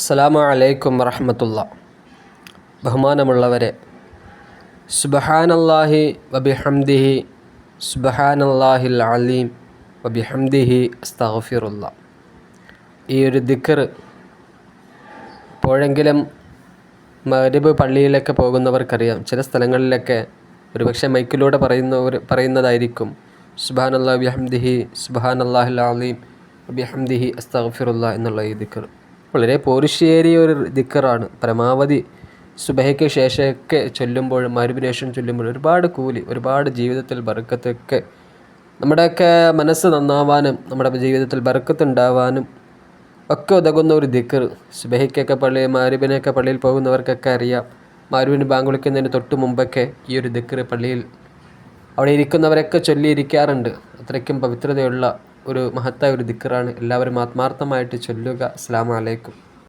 അസ്സലാമു അലൈക്കും വറഹമത്തുള്ള. ബഹുമാനമുള്ളവരെ സുബഹാനല്ലാഹി വബിഹംദിഹി സുബഹാനല്ലാഹിൽ അലീം വബിഹംദിഹി അസ്തഫിറുല്ല ഈ ഒരു ദിക്കർ എപ്പോഴെങ്കിലും മഗ്രിബ് പള്ളിയിലൊക്കെ പോകുന്നവർക്കറിയാം. ചില സ്ഥലങ്ങളിലൊക്കെ ഒരുപക്ഷെ മൈക്കിലൂടെ പറയുന്നവർ പറയുന്നതായിരിക്കും. സുബഹാനല്ലാ ബിഹംദിഹി സുബഹാനല്ലാഹിൽ അലീം ബിഹംദിഹി അസ്തഫിറുല്ല എന്നുള്ള ഈ ദിക്കർ വളരെ പോരിശേറിയ ഒരു ദിക്കറാണ്. പരമാവധി സുബഹയ്ക്ക് ശേഷമൊക്കെ ചൊല്ലുമ്പോൾ മരുവിനേഷൻ ചൊല്ലുമ്പോൾ ഒരുപാട് കൂലി ഒരുപാട് ജീവിതത്തിൽ ബർക്കത്തൊക്കെ നമ്മുടെയൊക്കെ മനസ്സ് നന്നാവാനും നമ്മുടെ ജീവിതത്തിൽ ബർക്കത്തുണ്ടാവാനും ഒക്കെ ഉതകുന്ന ഒരു ദിക്കർ സുബഹയ്ക്കൊക്കെ പള്ളി മാരുവിനൊക്കെ പള്ളിയിൽ പോകുന്നവർക്കൊക്കെ അറിയാം. മാരുവിന് ബാങ്ക് വിളിക്കുന്നതിന് തൊട്ട് മുമ്പൊക്കെ ഈ ഒരു ദിക്കർ പള്ളിയിൽ അവിടെ ഇരിക്കുന്നവരൊക്കെ ചൊല്ലിയിരിക്കാറുണ്ട്. അത്രയ്ക്കും പവിത്രതയുള്ള ഒരു മഹത്തായ ഒരു ദിക്കറാണ്. എല്ലാവരും ആത്മാർത്ഥമായിട്ട് ചൊല്ലുക. അസ്സാം വലൈക്കും